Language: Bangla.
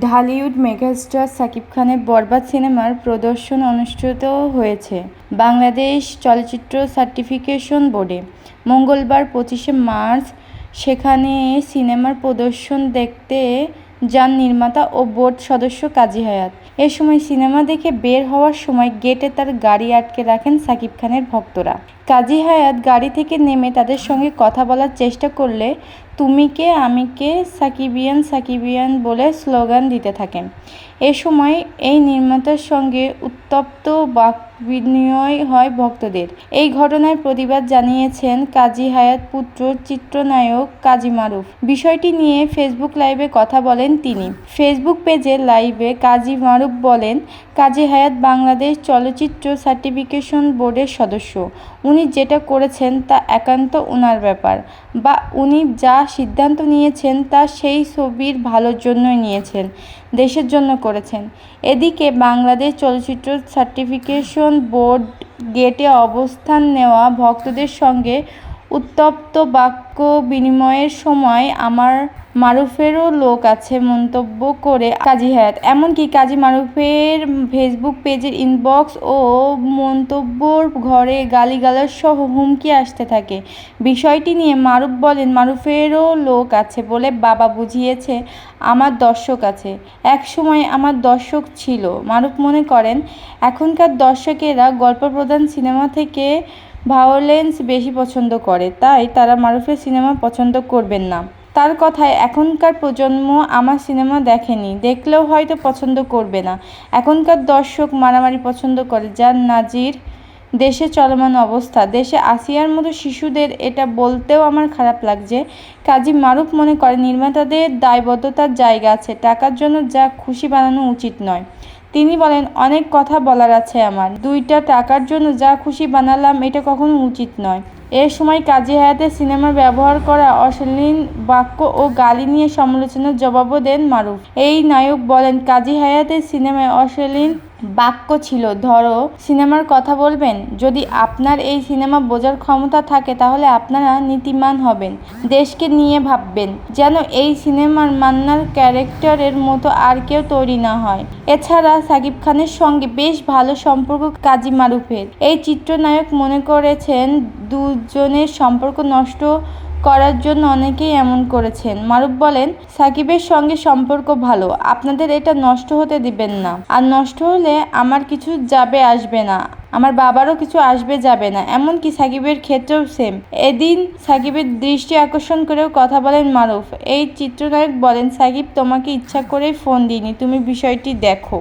ঢালিউড মেগাস্টার সাকিব খানের বরবাদ সিনেমার প্রদর্শন অনুষ্ঠিত হয়েছে বাংলাদেশ চলচ্চিত্র সার্টিফিকেশন বোর্ডে। মঙ্গলবার পঁচিশে মার্চ সেখানে সিনেমার প্রদর্শন দেখতে যান নির্মাতা ও বোর্ড সদস্য কাজী হায়াত। এ সময় সিনেমা দেখে বের হওয়ার সময় গেটে তার গাড়ি আটকে রাখেন সাকিব খানের ভক্তরা। কাজী হায়াত গাড়ি থেকে নেমে তাদের সঙ্গে কথা বলার চেষ্টা করলে তুমি কে আমি কে সাকিবিয়ান সাকিবিয়ান বলে স্লোগান দিতে থাকেন। এ সময় এই নির্মাতার সঙ্গে উত্তপ্ত বাক বিনিময় হয় ভক্তদের। এই ঘটনায় প্রতিবাদ জানিয়েছেন কাজী হায়াত পুত্র চিত্রনায়ক কাজী মারুফ। বিষয়টি নিয়ে ফেসবুক লাইভে কথা বলেন তিনি। ফেসবুক পেজে লাইভে কাজী মারুফ বলেন কাজী হায়াত বাংলাদেশ চলচ্চিত্র সার্টিফিকেশন বোর্ডের সদস্য। উনি যেটা করেছেন তা একান্ত ওনার ব্যাপার বা উনি যা সিদ্ধান্ত নিয়েছেন তা সেই ছবির ভালোর জন্যই নিয়েছেন, দেশের জন্য করেছেন। এদিকে বাংলাদেশ চলচ্চিত্র সার্টিফিকেশন বোর্ড গেটে অবস্থান নেওয়া ভক্তদের সঙ্গে উত্তপ্ত বাক্য বিনিময়ের সময় আমার মারুফেরও লোক আছে মন্তব্য করে কাজী হায়াত। এমনকি কাজী মারুফের ফেসবুক পেজের ইনবক্স ও মন্তব্যর ঘরে গালিগালাজ সহ হুমকি আসতে থাকে। বিষয়টি নিয়ে মারুফ বলেন, মারুফেরও লোক আছে বলে বাবা বুঝিয়েছে, আমার দর্শক আছে। এক সময় আমার দর্শক ছিল। মারুফ মনে করেন, এখনকার দর্শকেরা গল্প প্রধান সিনেমা থেকে ভায়োলেন্স বেশি পছন্দ করে, তাই তারা মারুফের সিনেমা পছন্দ করবেন না। তার কথায়, এখনকার প্রজন্ম আমার সিনেমা দেখেনি, দেখলেও হয়তো পছন্দ করবে না। এখনকার দর্শক মারামারি পছন্দ করে যার নাজির দেশে চলমান অবস্থা। দেশে আসিয়ার মতো শিশুদের এটা বলতেও আমার খারাপ লাগছে। কাজী মারুফ মনে করে, নির্মাতাদের দায়বদ্ধতার জায়গা আছে, টাকার জন্য যা খুশি বানানো উচিত নয়। তিনি বলেন, অনেক কথা বলার আছে আমার। দুইটা টাকার জন্য যা খুশি বানালাম, এটা কখনো উচিত নয়। এ সময় কাজী হায়াতের সিনেমার ব্যবহার করা অশ্লীল বাক্য ও গালি নিয়ে সমালোচনার জবাবও দেন মারুফ। এই নায়ক বলেন, কাজী হায়াতের সিনেমায় অশ্লীল বাক্য ছিল। ধরো, সিনেমার কথা বলবেন? যদি আপনার এই সিনেমা বোঝার ক্ষমতা থাকে, তাহলে আপনারা নীতিমান হবেন, দেশকে নিয়ে ভাববেন, যেন এই সিনেমার মান্নার ক্যারেক্টারের মতো আর কেউ তৈরি না হয়। এছাড়া সাকিব খানের সঙ্গে বেশ ভালো সম্পর্ক কাজী মারুফের। এই চিত্রনায়ক মনে করেছেন, দুজনের সম্পর্ক নষ্ট করার জন্য অনেকেই এমন করেছেন। মারুফ বলেন, সাকিবের সঙ্গে সম্পর্ক ভালো, আপনাদের এটা নষ্ট হতে দিবেন না। আর নষ্ট হলে আমার কিছু যাবে আসবে না, আমার বাবারও কিছু আসবে যাবে না। এমনকি সাকিবের ক্ষেত্রেও সেম এদিন সাকিবের দৃষ্টি আকর্ষণ করেও কথা বলেন মারুফ। এই চিত্রনায়ক বলেন, সাকিব, তোমাকে ইচ্ছা করেই ফোন দিইনি, তুমি বিষয়টি দেখো।